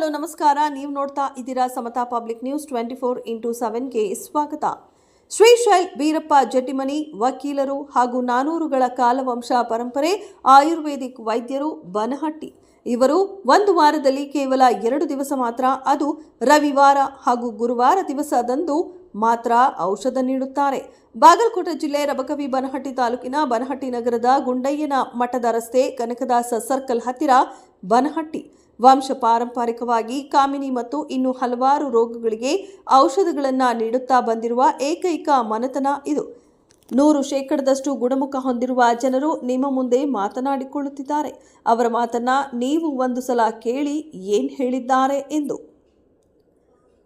Hello, ನಮಸ್ಕಾರ. ನೀವು ನೋಡ್ತಾ ಇದ್ದೀರಾ Samata public news twenty four into ಸೆವೆನ್ಗೆ ಸ್ವಾಗತ. ಶ್ರೀಶೈಲ್ ಬೀರಪ್ಪ ಜಟಿಮನಿ ವಕೀಲರು ಹಾಗೂ ನಾನೂರುಗಳ ಕಾಲವಂಶ ಪರಂಪರೆ ಆಯುರ್ವೇದಿಕ್ ವೈದ್ಯರು ಬನಹಟ್ಟಿ. ಇವರು ಒಂದು ವಾರದಲ್ಲಿ ಕೇವಲ ಎರಡು ದಿವಸ ಮಾತ್ರ, ಅದು ರವಿವಾರ ಹಾಗೂ ಗುರುವಾರ ದಿವಸದಂದು ಮಾತ್ರ ಔಷಧ ನೀಡುತ್ತಾರೆ. ಬಾಗಲಕೋಟೆ ಜಿಲ್ಲೆ ರಬಕವಿ ಬನಹಟ್ಟಿ ತಾಲೂಕಿನ ಬನಹಟ್ಟಿ ನಗರದ ಗುಂಡಯ್ಯನ ಮಠದ ರಸ್ತೆ ಕನಕದಾಸ ಸರ್ಕಲ್ ಹತ್ತಿರ ಬನಹಟ್ಟಿ. ವಂಶ ಪಾರಂಪರಿಕವಾಗಿ ಕಾಮಿನಿ ಮತ್ತು ಇನ್ನು ಹಲವಾರು ರೋಗಗಳಿಗೆ ಔಷಧಗಳನ್ನು ನೀಡುತ್ತಾ ಬಂದಿರುವ ಏಕೈಕ ಮನೆತನ ಇದು. ನೂರು ಶೇಕಡದಷ್ಟು ಗುಣಮುಖ ಹೊಂದಿರುವ ಜನರು ನಿಮ್ಮ ಮುಂದೆ ಮಾತನಾಡಿಕೊಳ್ಳುತ್ತಿದ್ದಾರೆ. ಅವರ ಮಾತನ್ನ ನೀವು ಒಂದು ಸಲ ಕೇಳಿ ಏನ್ ಹೇಳಿದ್ದಾರೆ ಎಂದು.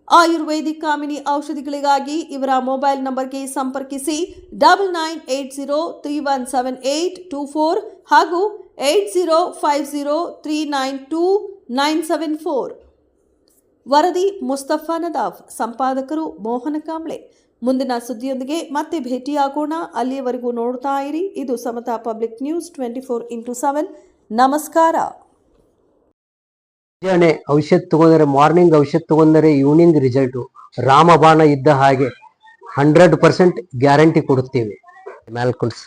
ಆಯುರ್ವೇದಿಕ್ ಕಾಮಿನಿ ಔಷಧಿಗಳಿಗಾಗಿ ಇವರ ಮೊಬೈಲ್ ನಂಬರ್ಗೆ ಸಂಪರ್ಕಿಸಿ double nine eight zero three one seven eight two four ಹಾಗೂ eight zero five zero three nine two nine seven four. ವರದಿ ಮುಸ್ತಫಾ ನದಾಫ್, ಸಂಪಾದಕರು ಮೋಹನ ಕಾಂಬ್ಳೆ. ಮುಂದಿನ ಸುದ್ದಿಯೊಂದಿಗೆ ಮತ್ತೆ ಭೇಟಿಯಾಗೋಣ. ಅಲ್ಲಿಯವರೆಗೂ ನೋಡ್ತಾ ಇರಿ. ಇದು Samata public news twenty four into seven. ನಮಸ್ಕಾರ. ಮುಂಜಾನೆ ಔಷಧ ತಗೊಂಡರೆ, ಮಾರ್ನಿಂಗ್ ಔಷಧ ತಗೊಂಡರೆ ಈವ್ನಿಂಗ್ ರಿಸಲ್ಟ್ ರಾಮಬಾಣ ಇದ್ದ ಹಾಗೆ ಹಂಡ್ರೆಡ್ ಪರ್ಸೆಂಟ್ ಗ್ಯಾರಂಟಿ ಕೊಡುತ್ತೇವೆ. ಮ್ಯಾಲ್ಕುಲ್ಸ್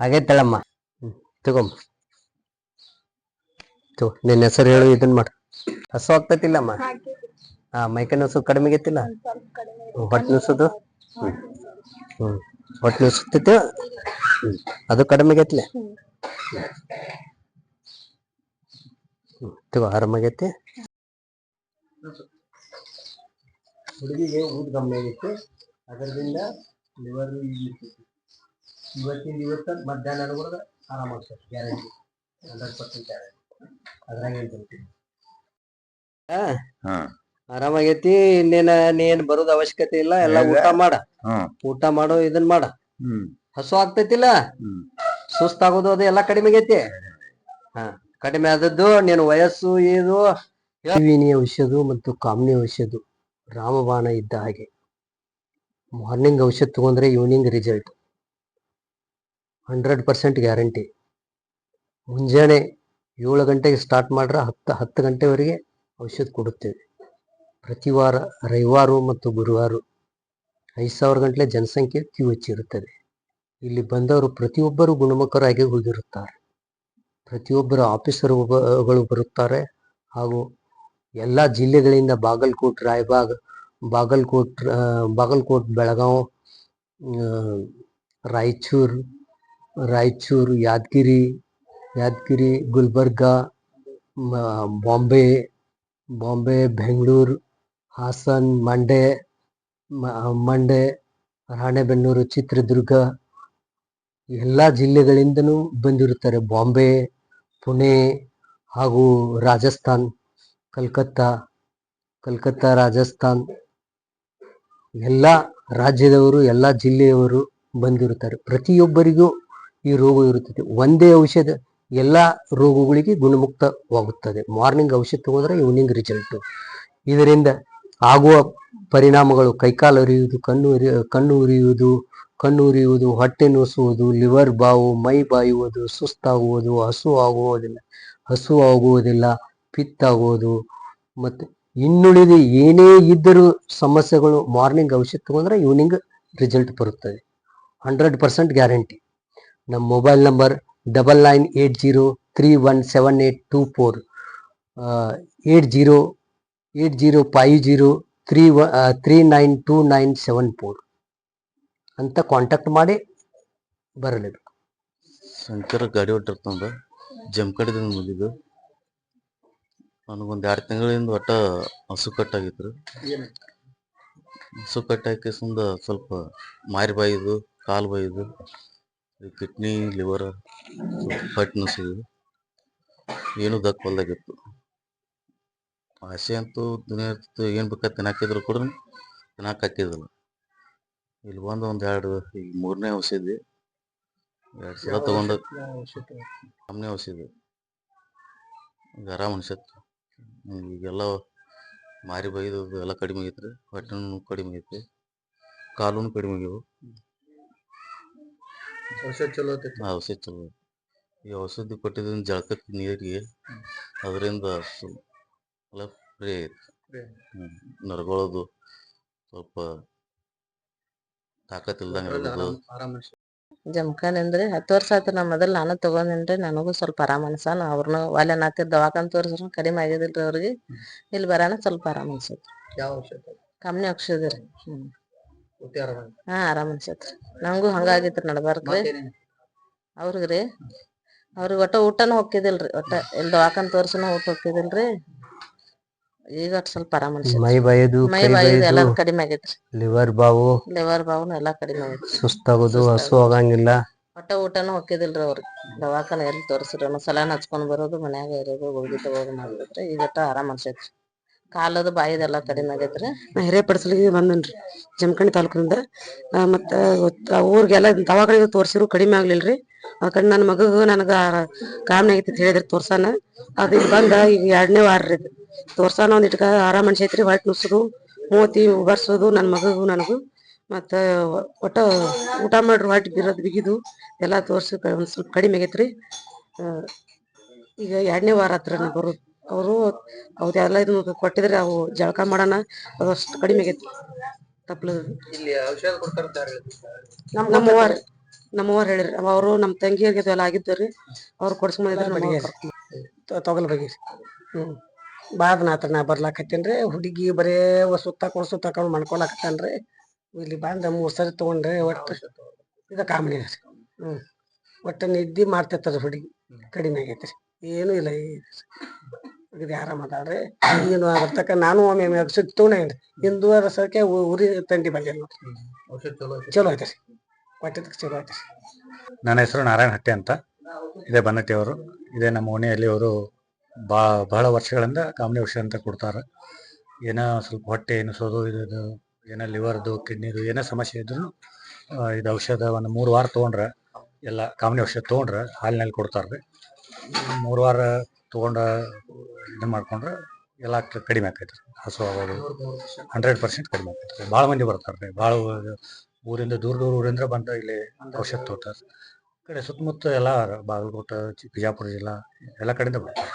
ಆಗೈತಳಮ್ಮ ತಗೊಂಬ ತಗೋ. ನಿನ್ನ ಹೆಸರು ಹೇಳು ಇದನ್ ಮಾಡು. ಹಸು ಆಗ್ತೈತಿಲ್ಲಮ್ಮ? ಹಾ ಮೈಕೈ ನೋಸು ಕಡಿಮೆ ಆಗೈತಿಲ್ಲ ಹೊಟ್ಟೆ ನುಸೋದು? ಹ್ಮ್ ಹೊಟ್ಟೆ ನುಸುತ್ತೈತೆ ಅದು ಕಡಿಮೆ ಹ್ಮ್. ತಗೋ ಆರಾಮಾಗೈತಿ ಹುಡುಗಿಗೆ ಊಟ ಕಮ್ಮಿ ಆಗೈತಿ ಅದರಿಂದ ಲಿವರ್ ಇವತ್ತಿನ ಇವತ್ತ ಮಧ್ಯಾಹ್ನ ಕೂಡ ಆರಾಮ ಆಗ್ತದೆ ಗ್ಯಾರಂಟಿ ಹಂಡ್ರೆಡ್ ಪರ್ಸೆಂಟ್ ಗ್ಯಾರಂಟಿ ಅದ್ರಾಗ ಏನ್ ಹಾ. ಆರಾಮಾಗೈತಿ ಇನ್ನೇನ ನೀನ್ ಬರೋದ್ ಅವಶ್ಯಕತೆ ಇಲ್ಲ ಎಲ್ಲ ಊಟ ಮಾಡ. ಊಟ ಮಾಡೋ ಇದನ್ ಮಾಡ. ಹ್ಮ್. ಹಸು ಆಗ್ತೈತಿಲ್ಲ? ಸುಸ್ತಾಗೋದು ಅದ ಎಲ್ಲ ಕಡಿಮೆ ಆಗೈತಿ ಹಾ ಕಡಿಮೆ ಆದದ್ದು ನೀನು ವಯಸ್ಸು ಇದು ಔಷಧ ಮತ್ತು ಕಾಮ್ನಿ ಔಷಧ ರಾಮಬಾಣ ಇದ್ದ ಹಾಗೆ. ಮಾರ್ನಿಂಗ್ ಔಷಧ ತಗೊಂಡ್ರೆ evening result hundred percent guarantee ಮುಂಜಾನೆ ಏಳು ಗಂಟೆಗೆ ಸ್ಟಾರ್ಟ್ ಮಾಡ್ರೆ ಹತ್ತು ಹತ್ತು ಗಂಟೆವರೆಗೆ ಔಷಧ ಕೊಡುತ್ತೇವೆ. ಪ್ರತಿ ವಾರ ರವಿವಾರ ಮತ್ತು ಗುರುವಾರ ಐದು ಸಾವಿರ ಗಂಟಲೆ ಜನಸಂಖ್ಯೆ ಕ್ಯೂ ಹೆಚ್ಚಿರುತ್ತದೆ ಇಲ್ಲಿ ಬಂದವರು ಪ್ರತಿಯೊಬ್ಬರು ಗುಣಮುಖರಾಗಿ ಹೋಗಿರುತ್ತಾರೆ. ಪ್ರತಿಯೊಬ್ಬರು ಆಫೀಸರ್ಗಳು ಬರುತ್ತಾರೆ ಹಾಗೂ ಎಲ್ಲ ಜಿಲ್ಲೆಗಳಿಂದ ಬಾಗಲಕೋಟೆ, ರಾಯಬಾಗ್ ಬಾಗಲಕೋಟ್ ಬಾಗಲಕೋಟ್, ಬೆಳಗಾವ್ ರಾಯಚೂರು ರಾಯಚೂರು, ಯಾದಗಿರಿ ಯಾದಗಿರಿ, ಗುಲ್ಬರ್ಗ ಬಾಂಬೆ ಬಾಂಬೆ, ಬೆಂಗಳೂರು, ಹಾಸನ, ಮಂಡ್ಯ ಮಂಡ್ಯ, ರಾಣೆಬೆನ್ನೂರು, ಚಿತ್ರದುರ್ಗ, ಎಲ್ಲ ಜಿಲ್ಲೆಗಳಿಂದನೂ ಬಂದಿರುತ್ತಾರೆ. ಬಾಂಬೆ, ಪುಣೆ ಹಾಗೂ ರಾಜಸ್ಥಾನ್, ಕಲ್ಕತ್ತಾ ಕಲ್ಕತ್ತಾ, ರಾಜಸ್ಥಾನ್ ಎಲ್ಲ ರಾಜ್ಯದವರು, ಎಲ್ಲ ಜಿಲ್ಲೆಯವರು ಬಂದಿರುತ್ತಾರೆ. ಪ್ರತಿಯೊಬ್ಬರಿಗೂ ಈ ರೋಗ ಇರುತ್ತದೆ. ಒಂದೇ ಔಷಧ ಎಲ್ಲ ರೋಗಗಳಿಗೆ ಗುಣಮುಕ್ತವಾಗುತ್ತದೆ. ಮಾರ್ನಿಂಗ್ ಔಷಧ ತಗೊಂಡ್ರೆ ಈವ್ನಿಂಗ್ ರಿಸಲ್ಟು. ಇದರಿಂದ ಆಗುವ ಪರಿಣಾಮಗಳು ಕೈಕಾಲು ಉರಿಯುವುದು ಕಣ್ಣು ಕಣ್ಣು ಉರಿಯುವುದು ಕಣ್ಣು ಉರಿಯುವುದು, ಹೊಟ್ಟೆ ನೋಸುವುದು, ಲಿವರ್ ಬಾವು, ಮೈ ಬಾಯುವುದು, ಸುಸ್ತಾಗುವುದು, ಹಸು ಆಗುವುದಿಲ್ಲ ಹಸು ಆಗುವುದಿಲ್ಲ, ಪಿತ್ತಾಗುವುದು, ಮತ್ತು ಇನ್ನುಳಿದ ಏನೇ ಇದ್ದರೂ ಸಮಸ್ಯೆಗಳು ಮಾರ್ನಿಂಗ್ ಔಷಧ ತಗೊಂಡ್ರೆ ಈವ್ನಿಂಗ್ ರಿಸಲ್ಟ್ ಬರುತ್ತದೆ. ಹಂಡ್ರೆಡ್ ಪರ್ಸೆಂಟ್ ಗ್ಯಾರಂಟಿ ನಮ್ಮ mobile number double nine eight zero three one seven eight two four eight zero eight zero five zero three three nine two nine seven four ಅಂತ contact ಮಾಡಿ ಬರಲೇಬೇಕು ಶಂಕರ ಗಾಡಿ ಹೊಟ್ಟಿರ್ತಂದ ಜಮ್ ಬಂದಿದ್ದು ನನಗೊಂದು ಎರಡು ತಿಂಗಳಿಂದ ಒಟ್ಟ ಹಸು ಕಟ್ಟಾಗಿತ್ತು ಹಸು ಕಟ್ಟಾಕಿಸಿಂದ ಸ್ವಲ್ಪ ಮಾರಿ ಬಾಯಿದು ಕಾಲು ಬಾಯಿದು ಕಿಡ್ನಿ ಲಿವರ್ ಫಟ್ ನಸಿದು ಏನು ದಕ್ಕಲ್ದಾಗಿತ್ತು ಆಸೆ ಅಂತೂ ದಿನ ಇರ್ತಿತ್ತು ಏನು ಬೇಕಾದ ತಿನ್ನಾಕಿದ್ರು ಕೂಡ ತಿನ್ನಾಕ ಹಾಕಿದಿಲ್ಲ ಇಲ್ಲಿ ಬಂದು ಒಂದು ಎರಡು ಈಗ ಮೂರನೇ ಔಷಧಿ ಎರಡು ಸಲ ತಗೊಂಡು ಔಷಧಿ? ಆರಾಮ್ ಅನ್ಸತ್ತೆ. ಈಗೆಲ್ಲ ಮಾರಿ ಬೈದು ಎಲ್ಲ ಕಡಿಮೆ ಆಗೈತ್ರಿ ಹೊಟ್ಟೆನೂ ಕಡಿಮೆ ಆಗೈತೆ. ಕಾಲೂ ಕಡಿಮೆ ಆಗ್ಯಾವು ಔಷಧ ಚಲೋ ಐತಿ ಔಷಧ ಚಲೋ. ಈ ಔಷಧಿ ಕೊಟ್ಟಿದ್ದ ಜಳಕಕ್ಕೆ ನೀರಿಗೆ ಅದರಿಂದ ಎಲ್ಲ ಫ್ರೀ ಐತಿ Free. ಸ್ವಲ್ಪ ತಾಕತ್ ಇಲ್ದಂಗೆ ಆಗೋದು ಆರಾಮ ಜಮಖಾನ್ ಅಂದ್ರೆ ಹತ್ತು ವರ್ಷ ಆಯ್ತು ನಾ ಮೊದಲ್ ನಾನು ತಗೊಂಡೇನ್ರಿ ನನಗೂ ಸ್ವಲ್ಪ ಆರಾಮ ಅನ್ಸಾನ ಅವ್ರನ್ನ ಒಲೆ ನಾತಿ ದವಾಖಾನ್ ತೋರಿಸ್ರು ಕಡಿಮೆ ಆಗಿದಿಲ್ರಿ ಅವ್ರಿಗೆ. ಇಲ್ಲಿ ಬರಾನ ಸ್ವಲ್ಪ ಆರಾಮ್ ಅನ್ಸತ್. ಯಾವ ಔಷಧ? ಕಮ್ಮಿ ಔಷಧ ರೀ ಹ್ಮ್. ಹಾ ಆರಾಮ್ ಅನ್ಸತ್ರಿ ನಂಗೂ ಹಂಗಾಗಿತ್ರಿ ನಡ್ಬಾರ್ಕ್ರಿ ಅವ್ರಿಗ್ರಿ ಅವ್ರಿಗೆ ಒಟ್ಟ ಊಟನೂ ಹೊಕ್ಕಿದಿಲ್ರಿ ಒಟ್ಟ ಇಲ್ಲಿ ದವಾಖಾನ್ ತೋರ್ಸನ ಊಟ ಹೊಕ್ಕಿದಿಲ್ರಿ ಈಗ ಸ್ವಲ್ಪ ಆರಾಮ ಅನ್ಸತ್ ಮೈ ಬಯದು ಮೈ ಕೈ ಎಲ್ಲ ಬಯದು ಕಡಿಮೆ ಆಗೈತ್ರಿ. ಲಿವರ್ ಬಾವು ಲಿವರ್ ಬಾವುನು ಎಲ್ಲಾ ಕಡಿಮೆ ಆಗೈತ್ರಿ. ಸುಸ್ತಾಗೋದು ಹಸು ಆಗಂಗಿಲ್ಲ. ಹೊಟ್ಟೆ ಊಟನೂ ಹೊಕ್ಕಿದಿಲ್ರಿ ಅವ್ರಿಗೆ ದವಾಖಾನೆ ಎಲ್ಲಿ ತೋರ್ಸ್ರಿ ಸಲ ಹಚ್ಕೊಂಡ್ ಬರೋದು ಮನ್ಯಾಗ ಇರೋದು ಹೋಗಿ ತಗೋದು ಮಾಡ್ಬೇಕ್ರಿ. ಈಗ ಆರಾಮ ಆರಾಮ್ ಅನ್ಸೈತ್ರಿ. ಕಾಲದು ಬಾಯಿದೆಲ್ಲ ಕಡಿಮೆ ಆಗೈತ್ರಿ. ನಾ ಹಿರೇಪಡಿಸಲಿಗೆ ಬಂದನ್ರಿ ಜಮಖಂಡಿ ತಾಲೂಕಿನಿಂದ. ಮತ್ತ ಊರಿಗೆಲ್ಲ ದವಾಖಾನಿಗೆ ತೋರ್ಸಿರು, ಕಡಿಮೆ ಆಗ್ಲಿಲ್ರಿ. ಕಡೆ ನನ್ನ ಮಗಗ ನನಗ ಕಾಮನೆ ಆಗೈತಿ ಅಂತ ಹೇಳಿದ್ರಿ ತೋರ್ಸಾನ. ಅದ್ ಇಲ್ಲಿ ಬಂದ ಈಗ ಎರಡನೇ ವಾರ ರೀ. ತೋರ್ಸಾನ ಒಂದ್ ಇಟ್ಕ ಆರಾಮ್ ಅನ್ಸೈತ್ರಿ ಹೊಟ್ಟೆ ನುಸುದು ಮೂತಿ ಬರ್ಸೋದು ನನ್ನ ಮಗಗೂ ನನಗೂ. ಮತ್ತ, ಒಟ್ಟ ಊಟ ಮಾಡ್ರಿ ಹೊಟ್ಟೆ ಬಿರೋದು, ಬಿಗಿದು ಎಲ್ಲಾ ತೋರ್ಸಿ ಒಂದ್ ಸ್ವಲ್ಪ ಕಡಿಮೆ ಆಗೈತ್ರಿ. ಈಗ ಎರಡನೇ ವಾರ ಹತ್ರ ಬರೋದು. ಅವರು ಅವ್ರೆಲ್ಲ ಇದನ್ನ ಕೊಟ್ಟಿದ್ರೆ ಅವು ಜಳಕ ಮಾಡೋಣ. ಅದಷ್ಟು ಕಡಿಮೆ ಆಗೈತಿ. ತಪ್ಪಲ ಇಲ್ಲಿ ಔಷಧ ಕೊಡ್ತಾರ ನಮ್ಮವ್ವಾರ ನಮ್ಮವ್ವಾರ ಹೇಳಿರಿ ಅವರು ನಮ್ಮ ತಂಗಿಯರಿಗೆ ಎಲ್ಲ ಆಗಿದ್ದರಿ ಅವ್ರು ಕೊಡ್ಸ್ಕೊಂಬಂದಿದ್ರು ತೊಗಲ್ ಬಗ್ಗೆ. ಹ್ಮ್. ಬಾದ್ ನಾತ್ರ ನಾ ಬರ್ಲಾಕತ್ತೇನ್ರಿ ಹುಡುಗಿ ಬರೇ ಸುತ್ತಾಕೊಂಡು ಸುತ್ತಾಕೊಂಡು ಮಾಡ್ಕೊಳಕತ್ತಾನ್ರಿ ಇಲ್ಲಿ ಬಂದ ಮೂರ್ ಸರಿ ತಗೊಂಡ್ರಿ ಒಟ್ಟು ಇದ ಕಾಮಿಡಿ ರೀ ಹ್ಮ್. ಒಟ್ಟು ನಿದ್ದೆ ಮಾಡ್ತಿರ್ತಾರ ಹುಡುಗಿ. ಕಡಿಮೆ ಆಗೈತ್ರಿ ಏನೂ ಇಲ್ಲ ಇದು ಯಾರ ಮಾತಾಡ್ರಿ? ಏನು ಬರ್ತಕ್ಕ ನಾನು ಒಮ್ಮೆ ಸುತ್ತ ತಗೊಂಡೇನ್ರಿ ಹಿಂದೂ ರಸಕ್ಕೆ ಉರಿ ತಂಡಿ ಬಂದಿಲ್ಲ ನೋಡ್ರಿ ಚಲೋ ಐತಿ. ಚಲೋ ಐತೆ ಒಟ್ಟಿದ್ದಕ್ಕೆ ಚಲೋ ಐತೆ ನನ್ನ ಹೆಸರು ನಾರಾಯಣ ಹಟ್ಟೆ ಅಂತ. ಇದೇ ಬನ್ನಟ್ಟಿ ಅವರು. ಇದೇ ನಮ್ಮ ಓಣಿಯಲ್ಲಿ ಅವರು ಬಾ ಬಹಳ ವರ್ಷಗಳಿಂದ ಕಾಮನಿ ಔಷಧ ಅಂತ ಕೊಡ್ತಾರೆ. ಏನೋ ಸ್ವಲ್ಪ ಹೊಟ್ಟೆ ಎನಿಸೋದು ಇದು ಏನೋ ಲಿವರ್ದು ಕಿಡ್ನಿದು ಏನೇ ಸಮಸ್ಯೆ ಇದ್ರು ಇದು ಔಷಧ ಒಂದು ಮೂರು ವಾರ ತೊಗೊಂಡ್ರೆ ಎಲ್ಲ ಕಾಮನಿ ಔಷಧ ತೊಗೊಂಡ್ರೆ ಹಾಲಿನಲ್ಲಿ ಕೊಡ್ತಾರೆ ರೀ. ಮೂರು ವಾರ ತೊಗೊಂಡ ಇದು ಮಾಡ್ಕೊಂಡ್ರೆ ಎಲ್ಲ ಕ- ಕಡಿಮೆ ಆಕೈತೆ ಹಸು ಆಗೋದು ಹಂಡ್ರೆಡ್ ಪರ್ಸೆಂಟ್ ಕಡಿಮೆ ಆಕೈತೆ ಭಾಳ ಮಂದಿ ಬರ್ತಾರೆ ರೀ ಭಾಳ ಊರಿಂದ ದೂರ ದೂರ ಊರಿಂದ ಬಂದು ಇಲ್ಲಿ ಔಷಧ ತೊಗೊತಾರೆ ಕಡೆ ಸುತ್ತಮುತ್ತ ಎಲ್ಲ ಬಾಗಲಕೋಟೆ ಚಿ- ಬಿಜಾಪುರ ಜಿಲ್ಲಾ ಎಲ್ಲ ಕಡೆಯಿಂದ ಬರ್ತಾರೆ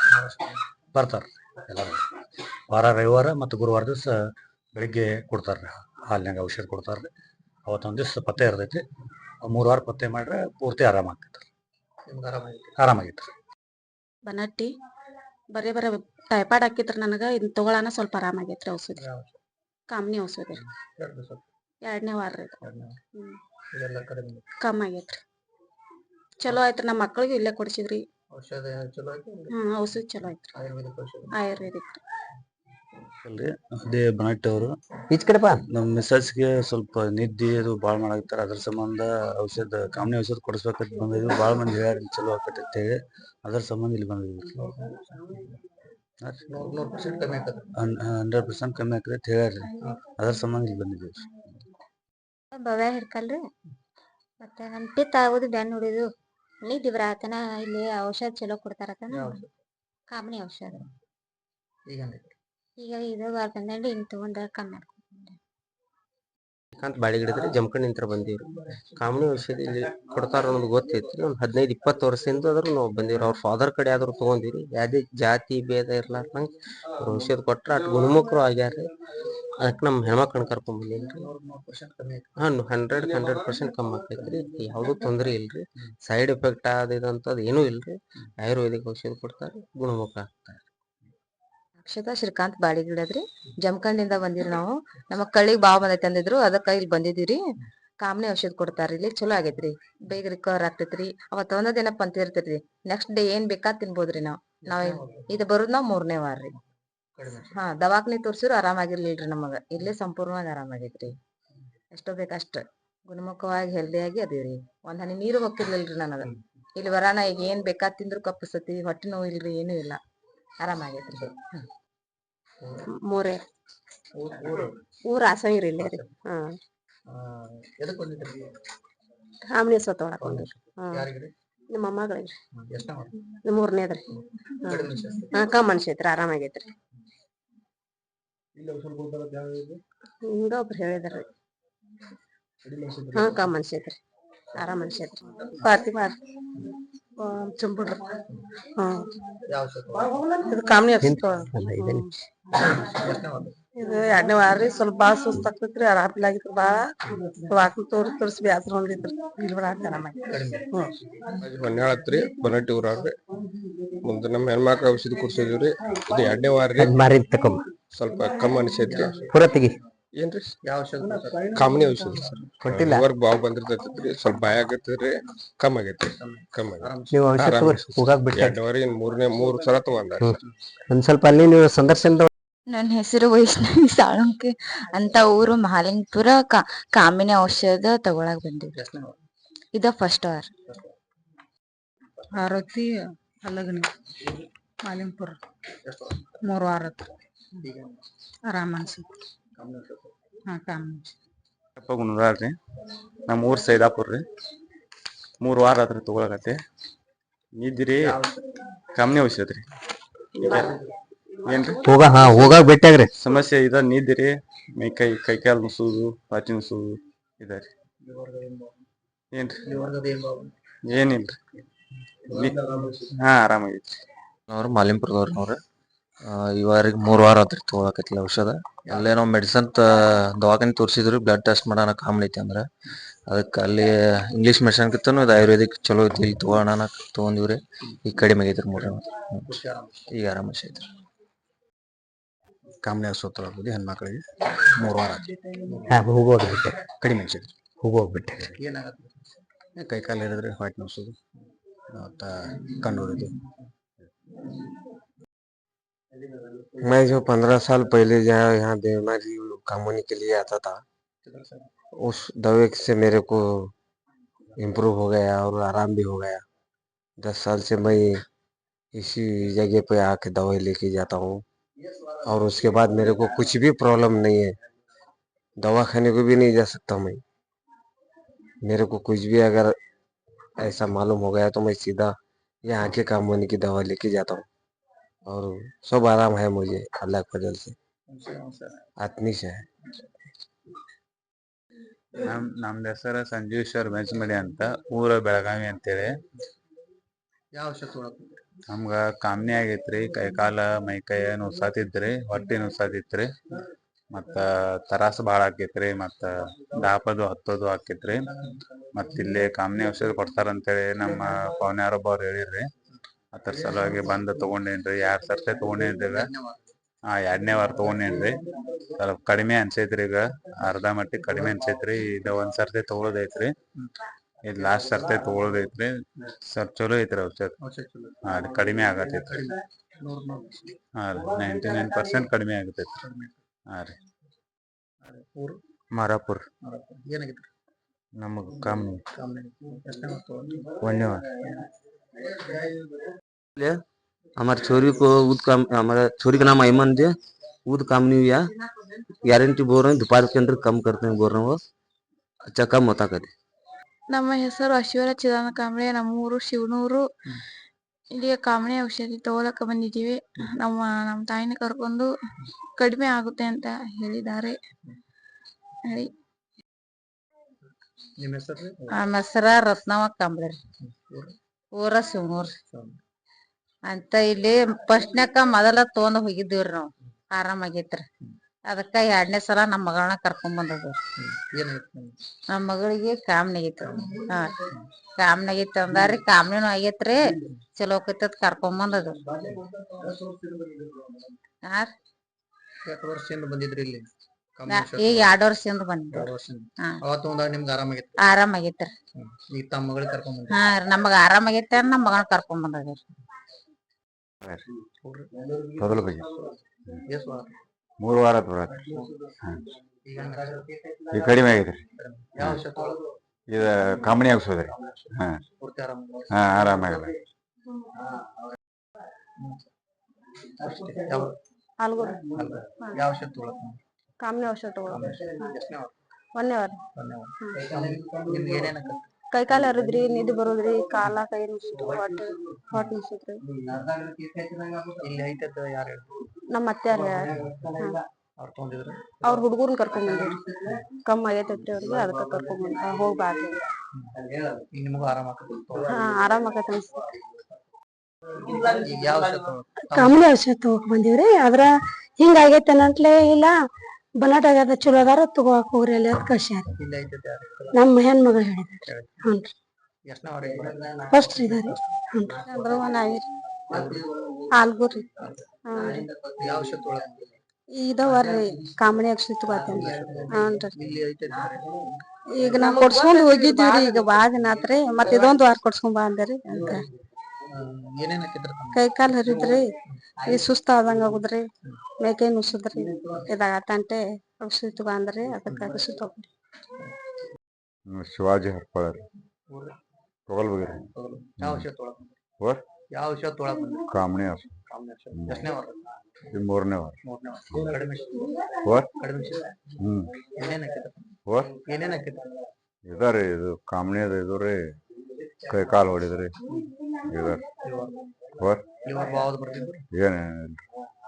ಬರ್ತಾರೆ ಎಲ್ಲ ವಾರ ರವಿವಾರ ಮತ್ತು ಗುರುವಾರ ದಿವಸ ಬೆಳಿಗ್ಗೆ ಕೊಡ್ತಾರೆ ರೀ ಹಾಲಿನಾಗ ಔಷಧ ಕೊಡ್ತಾರೆ ರೀ ಅವತ್ತೊಂದು ದಿವಸ ಪತ್ತೆ ಇರ್ತೈತಿ. ಮೂರು ವಾರ ಪತ್ತೆ ಮಾಡ್ರೆ ಪೂರ್ತಿ ಆರಾಮ ಆಗ್ತೈತೆ ನಿಮ್ಗೆ ಆರಾಮ ರೀ ಬನಟ್ಟಿ ಬರೆ ಬರೇ ಟೈಫಾಯ್ಡ್ ಹಾಕಿದ್ರ ನನಗ. ಇದನ್ನ ತಗೊಳನ ಸ್ವಲ್ಪ ಆರಾಮ ಆಗೈತ್ರಿ ಔಷಧಿ. ಕಾಮ್ನಿ ಔಷಧಿ? ರೀ. ಎರಡನೇ ವಾರ ರೀ. ಕಮ್ಮಿ ಆಗೈತ್ರಿ. ಚಲೋ ಆಯ್ತ್ರಿ. ನಮ್ಮ ಮಕ್ಳಿಗೂ ಇಲ್ಲೇ ಕೊಡ್ಸಿದ್ರಿ. ಔಷಧಿ ಚಲೋ ಐತಿ ಹ್ಮ್ ಔಷಧಿ ಚಲೋ ಐತ್ರಿ ಆಯುರ್ವೇದಿಕ್ ರೀ. ಅಲ್ರಿ ಅದೇ ಬನಟ್ಟಿ ಅವರು. ಈಚ ನಮ್ಮ ಮಿಸ್ಸಸ್ಗೆ ಸ್ವಲ್ಪ ನಿದ್ದೆ ಅದು ಭಾಳ ಮಾಡಾಕತ್ತಾರ. ಅದ್ರ ಸಂಬಂಧ ಔಷಧ ಕಾಮನಿ ಔಷಧ ಕೊಡಿಸ್ಬೇಕಂತ ಬಂದಿದ್ವಿ. ಭಾಳ ಮಂದಿ ಹೇಳ್ಯಾರ ಚಲೋ ಆಕತ್ತೆ ಅಂತ ಹೇಳಿ ಅದ್ರ ಸಂಬಂಧ ಇಲ್ಲಿ ಬಂದಿದ್ವಿ. ಹಂಡ್ರೆಡ್ ನೂರ್ ಪರ್ಸೆಂಟ್ ಕಮ್ಮಿ ಆಗ್ತದೆ ಹಂಡ್ರೆಡ್ ಪರ್ಸೆಂಟ್ ಕಮ್ಮಿ ಆಕೈತಿ ಅಂತ ಅದ್ರ ಸಂಬಂಧ ಇಲ್ಲಿ ಬಂದಿದ್ವಿ. ಭವ್ಯ ಹಿಡ್ಕಲ್ರಿ? ಮತ್ತೆ ನನ್ ಪಿತ್ತ ಆಗುದು ಬೆನ್ ಹೊಡಿದು ನಿದ್ದೆ ಆತನ ಇಲ್ಲಿ ಔಷಧ ಚಲೋ ಔಷಧ? ಕಾಮನಿ ಔಷಧ. ಈಗ? ಈಗ ಇದು ವಾರ ಬಂದಂಡಿ ಇನ್ ಕಮ್ಮಿ ಮಾಡ್ಕೊಂಡ್ ಶ್ರೀಕಾಂತ್ ಬಾಳಿಗಿಡದ್ರಿ ಜಮಖಂಡಿಂತ್ರ ಬಂದೀವ್ರಿ. ಕಾಮಣಿ ಔಷಧಿ ಇಲ್ಲಿ ಕೊಡ್ತಾರ ಅನ್ನೋದು ಗೊತ್ತೈತಿ ಒಂದು ಹದಿನೈದು, ಇಪ್ಪತ್ತು ವರ್ಷದಿಂದ ಆದ್ರೂ ನಾವು ಬಂದಿವ್ರಿ. ಅವ್ರ ಫಾದರ್ ಕಡೆ ಆದ್ರೂ ತಗೊಂಡಿವ್ರಿ. ಯಾವುದೇ ಜಾತಿ, ಭೇದ ಇರ್ಲಾರ್ದಂಗ ಅವ್ರ ಔಷಧ ಕೊಟ್ರ ಅಟ್ ಗುಣಮುಖರು ಆಗ್ಯಾರ್ರಿ. ಅದಕ್ಕೆ ನಮ್ಮ ಹೆಣ್ಮಕ್ಳನ್ನ ಕರ್ಕೊಂಡ್ ಬಂದಿನ್ರಿ. ಹಾಂ ಹಂಡ್ರೆಡ್ ಹಂಡ್ರೆಡ್ ಪರ್ಸೆಂಟ್ ಕಮ್ಮಿ ಆಕೈತ್ರಿ ಯಾವುದೂ ತೊಂದರೆ ಇಲ್ರಿ. ಸೈಡ್ ಎಫೆಕ್ಟ್ ಆದಿದಂತದ್ ಏನೂ ಇಲ್ರಿ. ಆಯುರ್ವೇದಿಕ್ ಔಷಧ ಕೊಡ್ತಾರೆ, ಗುಣಮುಖ ಆಗ್ತಾರ. ಅಕ್ಷತಾ ಶ್ರೀಕಾಂತ್ ಬಾಳಿಗಿಡದ್ರಿ ಜಮಖಂಡಿಂದ ಬಂದಿರಿ ನಾವು. ನಮ್ಮ ಕಳ್ಳಿಗೆ ಬಾವ್ ಬಂದೈತೆ ಅಂದಿದ್ರು. ಅದಕ್ಕ ಇಲ್ಲಿ ಬಂದಿದೀವ್ರಿ ಕಾಮನೆ ಔಷಧ ಕೊಡ್ತಾರ ಇಲ್ಲಿ ಚಲೋ ಆಗೈತ್ರಿ. ಬೇಗ ರಿಕವರ್ ಆಗ್ತೈತ್ರಿ. ಅವತ್ತ ಒಂದ ದಿನ ಪಂತ ಇರ್ತೈತ್ರಿ. ನೆಕ್ಸ್ಟ್ ಡೇ ಏನ್ ಬೇಕಾ ತಿನ್ಬೋದ್ರಿ ನಾವ್. ನಾವ್ ಇದು ಬರೋದ್ ನಾವ್ ಮೂರನೇ ವಾರ ರೀ. ಹಾ ದವಾಖಾನಿ ತೋರ್ಸಿದ್ರು ಆರಾಮಾಗಿರ್ಲಿಲ್ರಿ ನಮಗ. ಇಲ್ಲೇ ಸಂಪೂರ್ಣವಾಗಿ ಆರಾಮಾಗೈತ್ರಿ. ಎಷ್ಟೋ ಬೇಕಷ್ಟ. ಗುಣಮುಖವಾಗಿ ಹೆಲ್ದಿಯಾಗಿ ಅದೀವ್ರಿ. ಒಂದ್ ಹನಿ ನೀರು ಹೋಗ್ತಿರ್ಲಿಲ್ರಿ ನನಗ. ಇಲ್ಲಿ ಬರಾನ ಈಗ ಏನ್ ಬೇಕಾ ತಿಂದ್ರು ಕಪ್ಪಸತಿ ಹೊಟ್ಟೆ ನೋವು ಇಲ್ರಿ ಏನೂ ಇಲ್ಲ. ಆರಾಮಾಗೈತ್ರಿ ಮೂರೇ ಮೂರೆ. ಊರ ಆಸಂಗಿರಿ ಇಲ್ಲೇ ರೀ. ಹಾ. ಆ, ಎದಕ್ ಬಂದಿದ್ರಿ ತಗೊಳಕ್ ಬಂದ್ರಿ ಹಾ. ಯಾರಿಗ್ರಿ ನಿಮ್ಮ ಮೊಮ್ಮಗಳಿಗೆ ಮಾಡಿ ಮೂರನೇದ್ರಿ. ಹಾ. ಕಮ್ಮಿ ಅನ್ಸೈತ್ರಿ ಆರಾಮಾಗೈತ್ರಿ? ಹಿಂಗ ಒಬ್ರು ಹೇಳಿದ್ರಿ. ಹಾ ಕಮ್ಮಿ ಅನ್ಸೈತ್ರಿ ಆರಾಮ್ ಅನ್ಸೈತ್ರಿ ಫಾತಿಮಾ ಚುಂಬುಡ್ರಿ. ಇದು ಕಾಮನಿ ಹಚ್ಚಿತ್ತು ಅಲ್ಲ ಇದೆ ಇದು ಎರಡನೇ ವಾರ ರೀ ಸ್ವಲ್ಪ ಬಾಳ ಸುಸ್ತ ಆಗ್ತೈತ್ರಿ ಆರಾಮಿಲ್ಲ ಆಗಿತ್ತು ಬಾಳ ವಾಕಿಂಗ್ ತೋರ್ಸ್ ತೋರಿಸಿ ಬ್ಯಾಸರ ಹೊಂದಿದ್ರಿ ಇಲ್ಲಿ ಬಿಡ ಆರಾಮಾಗಿ ಬನಟ್ಟಿ ಮುಂದೆ ನಮ್ಮ ಹೆಣ್ಮಕ್ಳ ಔಷಧಿ ಕೊಡ್ಸಿದ್ವಿ ಇದು ಎರಡನೇ ವಾರ ರೀ. ಸ್ವಲ್ಪ ಕಮ್ಮಿ ಅನಿಸೈತ್ರಿ. ಪೂರ ತೆಗಿ. ಏನ್ರಿ? ಕಾಮನಿ ಔಷಧಿ ಸರ್. ಕೊಟ್ಟಿಲ್ಲ. ವರ್ಕ್ ಬಾವು ಬಂದಿರ್ತೈತಿ ಸ್ವಲ್ಪ ಭಯ ಆಗತ್ತೈತ್ರಿ ಕಮ್ಮಿ ಆಗೈತಿ ಕಮ್ಮಿ. ನೀವು ಔಷಧ ಹೋಗಾಕ್ ಬಿಟ್ಟೆ ಎರಡ್ ಮೂರನೇ ಮೂರು ಸಲ ತಗೊಂಡ ಒಂದ್ ಸ್ವಲ್ಪ ಅಲ್ಲಿ ನೀವು ಸಂದರ್ಶನದ ನನ್ನ ಹೆಸರು ವೈಷ್ಣವಿ ಸಾಳುಂಕೆ ಅಂತ ಊರು ಮಹಾಲಿಂಗಪುರ ಕಾ ಕಾಮಿನಿ ಔಷಧ ತಗೊಳಕ್ ಬಂದಿವಿ ಇದ ಫಸ್ಟ್ ಅವರ್ ಆರತಿ ಅಲ್ಲಗಣಿ ಮಾಲಿಂಪುರ ಮೂರ್ ವಾರ ಆರಾಮ ಅನ್ಸೈತಿ ಹಾ ಗುಣದಾಳ್ರಿ ನಮ್ಮ ಊರ್ ಸೈದಾಪುರ್ ರೀ ಮೂರು ವಾರ ಆತ್ರಿ ತಗೊಳಕತ್ತೆ. ನಿದ್ರಿ ಕಮ್ಮಿ ಔಷಧ ರೀ. ಏನ್ರಿ? ಹೋಗ ಹಾ ಹೋಗಾಕ್ ಭೇಟಿಯಾಗ್ರಿ ಸಮಸ್ಯೆ ಇದ ನಿದ್ರಿ. ಮೈ ಕೈ ಕೈ ಕಾಲು ನುಸುದು ಪಾಚಿ ನುಸುದು ಇದ ರೀ. ಏನ್ರಿ? ಏನಿಲ್ರಿ. ಹಾ ಆರಾಮಾಗೈತಿ ಅವ್ರು ಮಾಲಿಂಪುರದವ್ರು ನೋಡ್ರಿ ವಾರಿಗೆ ಮೂರು ವಾರ ಆತ್ರಿ ತಗೊಳಕತ್ತಿಲ್ಲ ಔಷಧ. ಅಲ್ಲೇನೋ ಮೆಡಿಸನ್ ದವಾಖಾನೆ ತೋರಿಸಿದ್ರು ಬ್ಲಡ್ ಟೆಸ್ಟ್ ಮಾಡೋಣ ಕಾಮನ್ ಐತಿ ಅಂದ್ರ. ಅದಕ್ಕೆ ಅಲ್ಲಿ ಇಂಗ್ಲೀಷ್ ಮೆಡಿಸನ್ ಕಿತ್ತನು ಇದು ಆಯುರ್ವೇದಿಕ್ ಚಲೋ ಐತಿ ಇಲ್ಲಿ ತಗೋಣ ತಗೊಂಡಿವ್ರಿ. ಈಗ ಕಡಿಮೆ ಆಗೈತ್ರಿ ಮೂರು ಈಗ ಆರಾಮ ಐತ್ರಿ. ಕಾಮನೆ ಸೂತ್ರ ಹೆಣ್ಮಕ್ಳಿಗೆ. ಮೂರು ವಾರ ಹಾ ಹೋಗೋಗ್ ಬಿಟ್ಟೆ. ಕಡಿಮೆ ಅನ್ಸೈತ್ರಿ ಹೋಗೋಗ್ಬಿಟ್ಟೆ ಏನಾಗತ್ತೆ ಕೈ ಕಾಲು ಹಿಡಿದ್ರೆ ಹೊಟ್ಟೆ ನೋಸೋದು ಮತ್ತು ಕಣ್ಣು ಹೊಡಿದು मैं जो पंद्रह साल पहले जहाँ यहाँ बीमारी कामोनी के लिए आता था, उस दवा से मेरे को इम्प्रूव हो गया और आराम भी हो गया। दस साल से मैं इसी जगह पे आके दवाई लेके जाता हूँ और उसके बाद मेरे को कुछ भी प्रॉब्लम नहीं है। दवा खाने को भी नहीं जा सकता मैं। मेरे को कुछ भी अगर ऐसा मालूम हो गया तो मैं सीधा यहाँ के कामोनी की दवा लेके जाता हूँ। और सब आराम है मुझे अल्लाह के फजल से आत्मीश है ನಮ್ ನಮ್ದು ಹೆಸರು ಸಂಜೀವೇಶ್ವರ್ ಬೆಂಚಮಡಿ ಅಂತ ಊರ ಬೆಳಗಾವಿ ಅಂತೇಳಿ ನಮ್ಗ ಕಾಮ್ನಿ ಆಗೈತ್ರಿ ಕೈ ಕಾಲ ಮೈ ಕೈ ನುಸಾತಿತ್ರಿ ಹೊಟ್ಟಿ ನುಸಾತಿತ್ರಿ ಮತ್ತ ತರಾಸ ಬಾಳ ಆಕೈತ್ರಿ ಮತ್ತ ದಾಪದು ಹತ್ತೋದು ಆಕೈತ್ರಿ ಮತ್ತ ಇಲ್ಲಿ ಕಾಮ್ನಿ ಔಷಧ ಕೊಡ್ತಾರ ಅಂತೇಳಿ ನಮ್ಮ ಪವನ್ಯಾರೊಬ್ಬ ಹೇಳಿರ್ರಿ ಅದ್ರ ಸಲುವಾಗಿ ಬಂದು ತಗೊಂಡೇನ್ರಿ ಎರಡ್ ಸರ್ತಿ ತಗೊಂಡೇನ್ರಿ ಈಗ ಹಾ ಎರಡನೇ ವಾರ ತಗೊಂಡೇನ್ರಿ. ಸ್ವಲ್ಪ ಕಡಿಮೆ ಅನ್ಸೈತ್ರಿ ಈಗ ಅರ್ಧ ಮಟ್ಟಿಗೆ ಕಡಿಮೆ ಅನ್ಸೈತ್ರಿ. ಇದು ಒಂದ್ ಸರ್ತಿ ತಗೊಳೋದೈತ್ರಿ. ಇದು ಲಾಸ್ಟ್ ಸರ್ತಿ ತಗೊಳೋದೈತ್ರಿ. ಸ್ವಲ್ಪ ಚಲೋ ಐತ್ರಿ ಔಷಧ. ಹಾ ರೀ ಕಡಿಮೆ ಆಗತೈತ್ರಿ ಹಾಂ ರೀ ನೈಂಟಿ ನೈನ್ ಪರ್ಸೆಂಟ್ ಕಡಿಮೆ ಆಗತೈತ್ರಿ ಹಾಂ ರೀ. ಮಾರಾಪುರ್. ನಮಗ್ ಕಮ್ಮಿ ಒಂದೇ ವಾರ. हमारे छोरी को ऊद काम हमारा छोरी का नाम अयमन है ऊद काम नहीं हुआ गारंटी बोल रहे हैं दोपहर के अंदर कम करते हैं बोल रहे हैं वो अच्छा कम होता करे ನಮ್ಮ ಹೆಸರು ಅಶ್ವರ ಚಿದಾನ ಕಾಂಬ್ಳೆ ನಮ್ಮೂರು ಶಿವನೂರು ಇಲ್ಲಿಗೆ ಕಾಮಣಿ ಔಷಧಿ ತಗೊಳಕ ಬಂದಿದ್ದೀವಿ ನಮ್ಮ ನಮ್ಮ ತಾಯಿನ ಕರ್ಕೊಂಡು ಕಡಿಮೆ ಆಗುತ್ತೆ ಅಂತ ಹೇಳಿದ್ದಾರೆ ಹೇಳಿ ನಮ್ಮ ಹೆಸರ ರತ್ನವ ಕಾಂಬ್ಳೆ ರೀ ಊರ ಶಿವನೂರ್ ಅಂತ ಇಲ್ಲಿ ಫಸ್ಟ್ನ್ಯಾಕ ಮೊದಲ ತಗೊಂಡ್ ಹೋಗಿದ್ದೀವ್ರಿ ನಾವು. ಆರಾಮಾಗೈತ್ರಿ ಅದಕ್ಕ ಎರಡನೇ ಸಲ ನಮ್ಮ ಮಗಳನ್ನ ಕರ್ಕೊಂಡ್ ಬಂದದ ನಮ್ಮ ಮಗಳಿಗೆ ಕಾಮ್ನಿ ಆಗೈತ್ರಿ ಹಾ ಕಾಮ್ನಿ ಆಗೈತಿ ಅಂದಾರಿ ಕಾಮ್ನಿನೂ ಆಗೈತ್ರಿ. ಚಲೋ ಆಕೈತತ್ ಕರ್ಕೊಂಡ್ ಬಂದದ ಈಗ ಎರಡ್ ವರ್ಷದಿಂದ ಬಂದಿದ್ವಿ ಹಾ. ಆರಾಮಾಗೈತ್ರಿ ಹಾ ನಮಗ ಆರಾಮಾಗೈತೆ ನಮ್ಮ ಮಗಳನ್ನ ಕರ್ಕೊಂಡ್ ಬಂದದ ತೊದಲು ಬಗ್ಗೆ ಮೂರು ವಾರ ಬರತ್ತೆ ಈಗ ಕಡಿಮೆ ಆಗೈತ್ರಿ ಇದ ಕಾಮಣಿ ಆಗ್ಸೋದ್ರಿ ಹಾ ಹಾ ಆರಾಮಾಗಲ್ಲ ಕಾಮನೆ ಔಷಧ ತಗೊಳ್ಳೋದು ಒಂದೇ ವಾರ ಕೈ ಕಾಲು ಹರಿದ್ರಿ ನಿದ್ದೆ ಬರೋದ್ರಿ ಕಾಲ ಕೈ ನುಸಿತು ಹೊಟ್ಟೆ ಹೊಟ್ಟೆ ಯಾರು ನಮ್ಮ ಅತ್ತೆ ಅವ್ರ ಹುಡುಗರ್ನ ಕರ್ಕೊಂಡ್ ಬಂದ್ರಿ ಕಮ್ಮಿ ಆಗೈತೈತ್ರಿ ಅವ್ರಿಗೆ ಅದಕ್ಕ ಕರ್ಕೊಂಡ್ ಬಂದ ಹೋಗ್ಬಾರ್ದು. ನಿಮಗೂ ಆರಾಮ ಆರಾಮ್ ಆಗತ್ತ ತಗೊಳಕ್? ಕಾಮಲೆ ಔಷಧ ತಗೋಕ್ ಬಂದಿವ್ರಿ ಆದ್ರ ಹಿಂಗ ಆಗೈತೆ ಅನ್ನಟ್ಲೆ ಇಲ್ಲ. ಬನಾಟ್ ಆಗ್ಯದ ಚಲೋ ಅದಾರ ತಗೋಕ್ ಹೋಗ್ರಿ ಅಲ್ಲಿ ಅದ್ ಕಳ್ಸ್ಯಾರ ಇಲ್ಲಿ ಐತೈತೆ ಯಾರು? ನಮ್ಮ ಹೆಣ್ಮಗ ಹೇಳಿದ್ರಿ ಹ್ಞೂನ್ರಿ ಫಸ್ಟ್ ಇದಾರಿ. ಹ್ಞೂನ್ರಿ ನಂಬರ್ ಒನ್ ಆಗಿರಿ. ಆಲ್ಗೂರಿ? ಇದವರ್ರಿ ಕಾಮಣಿ ಔಷಧ ತಗೋತೇನ್ರಿ ಹ್ಞೂನ್ರಿ? ಈಗ ನಾವ್ ಕೊಡ್ಸ್ಕೊಂಡ್ ಹೋಗಿದ್ದೀವ್ರಿ ಈಗ ಬಾಳ ದಿನ ಆತ್ರಿ ಮತ್ತೆ ಇದೊಂದ್ ವಾರ ಕೊಡ್ಸ್ಕೊಂಡ್ ಬಾ ಅಂದ್ರಿ ಅಂತ? ಕೈ ಕಾಲ್ ಹರಿದ್ರಿ ಈ ಸುಸ್ತ ಆದಂಗ ಆಗುದ್ರಿ. ಮೇಕೈ ನುಸುದ್ರಿ. ಇದಾಗತ್ತಂತೆ ಔಷಧಿ ತಗೋ ಅಂದ್ರಿ ಅದಕ್ಕ ಔಷಧಿ ತಗೊಂಡ್ರಿ ಶಿವಾಜಿ ಹರ್ಪಳರಿ? ಯಾವ ಔಷಧ ತಗೊಳಕ್ ಬಂದಿರಿ? what? ಯಾವ ಔಷಧ ತಗೊಳಕ್ ಬಂದಿರಿ? ಕಾಮಣಿ ಔಷಧ ಕಾಮನೆ ಔಷಧ. ಎಷ್ಟನೇ ವಾರ? ಈ ಮೂರನೇ ವಾರ. ಮೂರನೇ ವಾರ. ಕಡಿಮೆ ಶೀತ? ಕಡಿಮೆ ಹ್ಮ್. ಏನೇನ್ ಹಾಕಿದ್ರ? What? ಏನೇನ್ ಹಾಕಿದ್ರ? ಇದಾರಿ ಇದು ಕಾಮಣಿ ಅದ ಇದು ರೀ. ಕೈ ಕಾಲು ಹೊಡಿದ್ರಿ. ಇದಾರ? ಲಿವರ್ ಬಾವದ್ ಬರ್ತಿದ್ರು ಏನೇನಿಲ್ಲ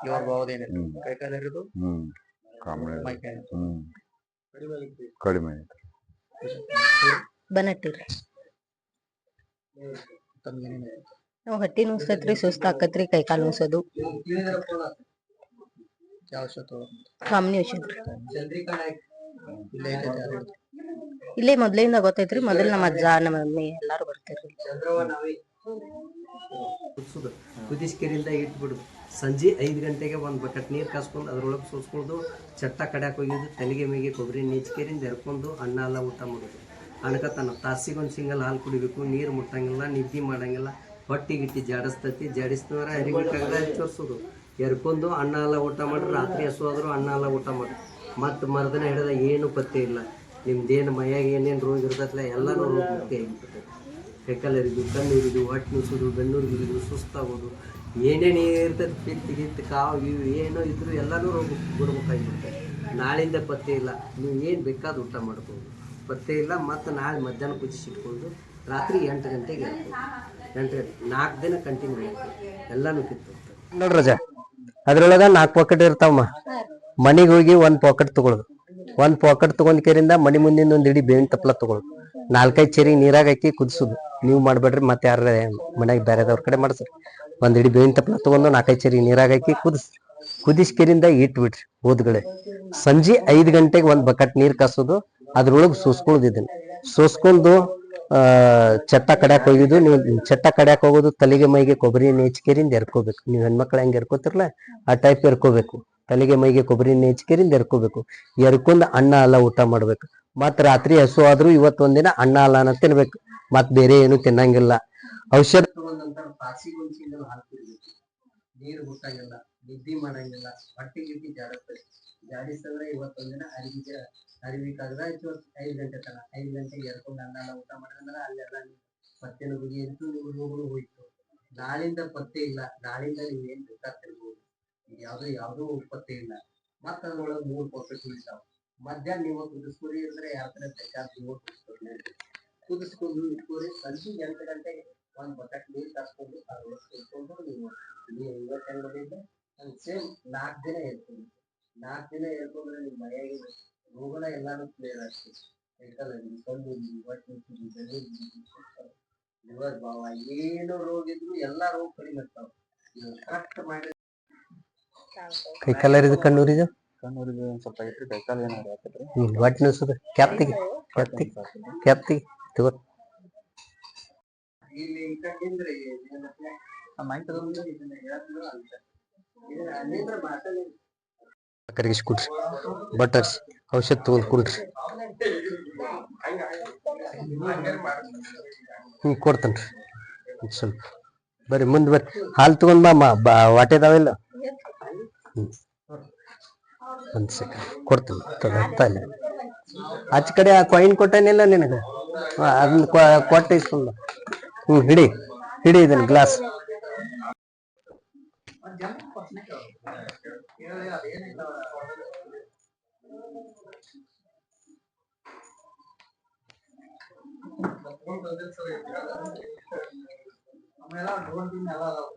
ಲಿವರ್ ಬಾವದ್ ಏನಿಲ್ಲ ಹ್ಮ್. ಕೈ ಕಾಲು ಹರಿದು ಹ್ಮ್. ಕಾಮಣಿ ಅದ. ಮೈ ಕೈ ಹ್ಮ್. ಕಡಿಮೆ ತಮ್ಗೆ ಏನೇನ್? ನಾವ್ ಹೊಟ್ಟಿ ನುಸ್ತೈತ್ರಿ ಸುಸ್ತ ಆಕತ್ರಿ ಕೈ ಕಾಲು ನುಸೋದು ಯಾವ ಔಷಧ ತಗೊಳಕ್ ಬಂದಿರಿ? ಕಾಮನಿ ಔಷಧ ಇಲ್ಲಿ ಐತೈತೆ ಯಾರು ಇಲ್ಲೇ ಮೊದ್ಲಿಂದ ಗೊತ್ತೈತ್ರಿ ಮೊದಲು ನಮ್ಮ ಅಜ್ಜ ನಮ್ಮ ಮಮ್ಮಿ ಎಲ್ಲಾರು ಬರ್ತಿರ್ರಿ ಕುದ್ಸುದು. ಕುದಿಸ್ಕೆರಿಂದ ಇಟ್ಬಿಡು. ಸಂಜೆ ಐದು ಗಂಟೆಗೆ ಒಂದು ಬಕೆಟ್ ನೀರು ಕಾಸ್ಕೊಂಡು ಅದ್ರೊಳಗೆ ಸೋಸ್ಕೊಂಡು ಚಟ್ಟ ಕಡ್ಯಾಕ್ ಹೋಗಿದ್ದು ತಲೆಗೆ ಮೇಗೆ ಕೊಬ್ಬರಿ ನೀಚ್ಕೇರಿಂದ ಎರ್ಕೊಂಡು ಅನ್ನ ಎಲ್ಲ ಊಟ ಮಾಡೋದು. ತಾಸಿಗೆ ಒಂದು ಸಿಂಗಲ್ ಹಾಲು ಕುಡಿಬೇಕು. ನೀರು ಮುಟ್ಟಂಗಿಲ್ಲ, ನಿದ್ದೆ ಮಾಡಂಗಿಲ್ಲ. ಹೊಟ್ಟೆ ಗಿಟ್ಟಿ ಜಾಡಿಸ್ತತಿ. ಜಾಡಿಸ್ತಂದ್ರೆ ಅರಿಬೇಕಾಗದ ಚೋರಿಸೋದು. ಎರ್ಕೊಂಡು ಅನ್ನ ಎಲ್ಲ ಊಟ ಮಾಡಿ. ರಾತ್ರಿ ಹಸುವಾದ್ರು ಅನ್ನ ಎಲ್ಲ ಊಟ ಮಾಡಿ. ಮತ್ತು ಮರದನ ಹಿಡಿದ ಏನು ಪತ್ತೆ ಇಲ್ಲ. ನಿಮ್ದೇನು ಮೈಯಾಗ ಏನೇನು ರೋಗ ಇರ್ತೈತಲ್ಲ ಎಲ್ಲರೂ ರೋಗ ಆಗಿಬಿಡ್ತೈತೆ. ಕೈಕಾಲರಿದು ಕಣ್ಣುರಿದು ಹೊಟ್ಟೆ ನುಸುದು ಬೆನ್ನೂರು ಬಿಡುದು ಸುಸ್ತಾಗೋದು. ಏನೇನು ಇರ್ತದೆ ಪಿತ್ ಗಿತ್ ಕಾವು ಇವು ಏನೋ ಇದ್ರು ಎಲ್ಲನೂ ರೋಗ ಬಿಡ್ಬೇಕಾಗಿರುತ್ತೆ ನಾಳಿಂದ ಪತ್ತೆ ಇಲ್ಲ. ನೀವು ಏನು ಬೇಕಾದ ಊಟ ಮಾಡ್ಬೋದು. ಪತ್ತೆ ಇಲ್ಲ ಮತ್ತು ನಾಳೆ ಮಧ್ಯಾಹ್ನ ಕುದಿಸಿಟ್ಕೊಂಡು ರಾತ್ರಿ ಎಂಟು ಗಂಟೆಗೆ. ಎಂಟು ಗಂಟೆ, ನಾಲ್ಕು ದಿನ ಕಂಟಿನ್ಯೂ ಮಾಡ್ತೀವಿ ಎಲ್ಲನೂ ಕಿತ್ತು ನೋಡ್ರಿ ರಜಾ, ಅದ್ರೊಳಗ ನಾಲ್ಕು ಪಾಕೆಟ್ ಇರ್ತಾವಮ್ಮ. ಮನೆಗೆ ಹೋಗಿ ಒಂದು ಪಾಕೆಟ್ ತಗೊಳ್ಳೋದು ಒಂದು ಪಾಕೆಟ್ ತಗೊಂಡ್ ಕೇರಿಂದ ಮನೆ ಮುಂದಿನ ಒಂದು ಇಡೀ ಬೇವಿನ ತಪ್ಪಲ ತಗೊಳ್ಳೋದು ನಾಲ್ಕೈದು ಚೇರಿ ನೀರಾಗ ಹಾಕಿ ಕುದಿಸುದು. ನೀವು ಮಾಡ್ಬೇಡ್ರಿ, ಮತ್ತೆ ಯಾರ ಮನ್ಯಾಗ ಬೇರೆದವ್ರ ಕಡೆ ಮಾಡ್ಸ್ರಿ. ಒಂದ್ ಇಡೀ ಬೇವಿನ ತಪ್ಪಲ ತಗೊಂಡು ನಾಲ್ಕೈದು ಚೇರಿ ನೀರಾಗ ಹಾಕಿ ಕುದಿಸ್ ಕೇರಿಂದ ಇಟ್ ಬಿಡ್ರಿ ಸಂಜೆ ಐದ್ ಗಂಟೆಗೆ ಒಂದ್ ಬಕೆಟ್ ನೀರ್ ಕಾಸೋದು, ಅದ್ರೊಳಗ್ ಸೋಸ್ಕೊಳ್ಳೋದು ಇದನ್ನ. ಸೋಸ್ಕೊಂಡು ಚಟ್ಟ ಕಡ್ಯಾಕ್ ಹೋಗಿದ್ದು, ನೀವು ಚಟ್ಟ ಕಡ್ಯಾಕ್ ಹೋಗೋದು, ತಲೆಗೆ ಮೈಗೆ ಕೊಬ್ಬರಿ ಎಣ್ಣೆ ಹಚ್ಕೇರಿಂದ ಎರ್ಕೋಬೇಕು. ನೀವು ಹೆಣ್ಮಕ್ಳು ಹೆಂಗ್ ಎರ್ಕೋತಿರಲ್ಲ ಆ ಟೈಪ್ ಎರ್ಕೋಬೇಕು. ತಲೆಗೆ ಮೈಗೆ ಕೊಬ್ಬರಿ ಎಣ್ಣೆ ಹಚ್ಕೇರಿಂದ ಎರ್ಕೋಬೇಕು. ಎರ್ಕೊಂಡ್ ಅನ್ನ ಎಲ್ಲ ಊಟ ಮಾಡ್ಬೇಕು. ಮತ್ ರಾತ್ರಿ ಹಸು ಆದ್ರೂ ಇವತ್ತೊಂದಿನ ಅನ್ನ ಅಲ್ಲನ ತಿನ್ಬೇಕು. ಮತ್ ಬೇರೆ ಏನು ತಿನ್ನಂಗಿಲ್ಲ. ಔಷಧ ನೀರು ಮುಟ್ಟಂಗಿಲ್ಲ, ನಿದ್ದೆ ಮಾಡಂಗಿಲ್ಲ, ಹೊಟ್ಟೆ ಗಿಟ್ಟಿ ಜಾಡಸ್ತದೆ ಜಾಡಿಸ್ತಂದ್ರೆ ಇವತ್ತೊಂದಿನ ಅರಿವಿಗೆ ಅರಿವಿಕಾಗದ ಐದು ಗಂಟೆ ತನ ಐದು ಗಂಟೆಗೆ ಎರ್ಕೊಂಡು ಅನ್ನ ಎಲ್ಲ ಊಟ ಮಾಡಿದ್ರೆ ಅಲ್ಲೆಲ್ಲ ಪತ್ತೆನ ಬಗೆ ಇತ್ತು ನೀವು ಹೋಯ್ತು. ನಾಳಿಂದ ಪತ್ತೆ ಇಲ್ಲ. ನಾಳಿಂದ ನೀವು ಏನ್ ಬೇಕಾಗ್ತಿರ್ಬೋದು ಯಾವ್ದು ಯಾವ್ದೂ ಪತ್ತೆ ಇಲ್ಲ. ಮತ್ತ ಅದ್ರೊಳಗೆ ಮೂರು ಪಾಕೆಟ್ ಉಳಿತಾವ ಮಧ್ಯಾಹ್ನ ನೀವು ಕುದಿಸ್ಕೊರಿ ಅಂದ್ರೆ ಯಾವ ಥರ ಬೇಕಾದ ನೀವು ಕುದಿಸ್ಕೊರಿ. ಕುದಿಸ್ಕೊಂಡು ಇಟ್ಕೊರಿ. ಸಂಜೆ ಎಂಟು ಗಂಟೆಗೆ ಒಂದ್ ಬಕೆಟ್ ನೀರು ತರಿಸ್ಕೊಂಡು ಅದನ್ನು ಕುಡ್ಕೊಂಡು ನೀವು ನೀವು ಇವತ್ತು ಹೆಂಗ್ ಬಂದಿದ್ದೆ ಸೇಮ್ ನಾಲ್ಕು ದಿನ ಇರ್ತೀನಿ ನಾಲ್ಕು ದಿನ ಹೇಳ್ಕೊಂಡ್ರೆ ನಿಮ್ಮ ಮನೆಯಾಗಿ ರೋಗನ ಎಲ್ಲಾನು ಕ್ಲಿಯರ್ ಆಗ್ತದೆ. ಕೈಕಾಲಲ್ಲಿ ಕಣ್ಣು ಹೊಟ್ಟೆ ಲಿವರ್ ಭಾವ ಏನು ರೋಗ ಇದ್ರು ಎಲ್ಲಾ ರೋಗ ಕಡಿಮೆ ಇರ್ತಾವ ನೀವು ಕರೆಕ್ಟ್ ಮಾಡಿ. ಕೈ ಕಲರಿದು ಕಣ್ಣೂರಿದು? ಕಣ್ಣೂರಿಗೆ ಒಂದ್ ಸ್ವಲ್ಪ ಐತ್ರಿ ಕೈಕಾಲು ಕ್ಯಾಪ್ತಿಗೆ ತಗೋ. ಇಲ್ಲಿ ಹೇಳ್ತಿದ್ರು ಅಂತ. ಇದನ್ನ ಅಲ್ಲಿಂದ ಮಾತಾಡಿ. ಕರಗಿಸಿ ಕುಡ್ರಿ ಬಟರ್ಸ್ ಔಷಧ ತಗೊಂಡ್ ಕುಡ್ರಿ ಹ್ಮ್ ಕೊಡ್ತೇನ್ರಿ ರೀ. ಸ್ವಲ್ಪ. ಬರ್ರಿ ಮುಂದೆ ಬರ್ರಿ. ಹಾಲು ತಗೊಂಡ್ ಬಾ ವಾಟೆದಾವಿಲ್ಲ. ಹ್ಮ್. ಒಂದ್ ಸೆಕೆಂಡ್ ಕೊಡ್ತೀನಿ ತಗೋ ಅಲ್ಲಿ ಆಚೆ ಕಡೆ ಆ ಕಾಯಿನ್ ಕೊಟ್ಟೇನಿಲ್ಲ ನಿನಗೆ? ಹಾ, ಅದನ್ನ ಕೊ- ಕೊಟ್ಟು ಇಸ್ಕೊಂಡ್ ಬಾ. ಹ್ಮ್ ಹಿಡಿ ಹಿಡಿ ಇದನ್ನ ಗ್ಲಾಸ್ ಆಮೇಲೆ ಡ್ರೋನ್ ಎಲ್ಲ ಅದಾವ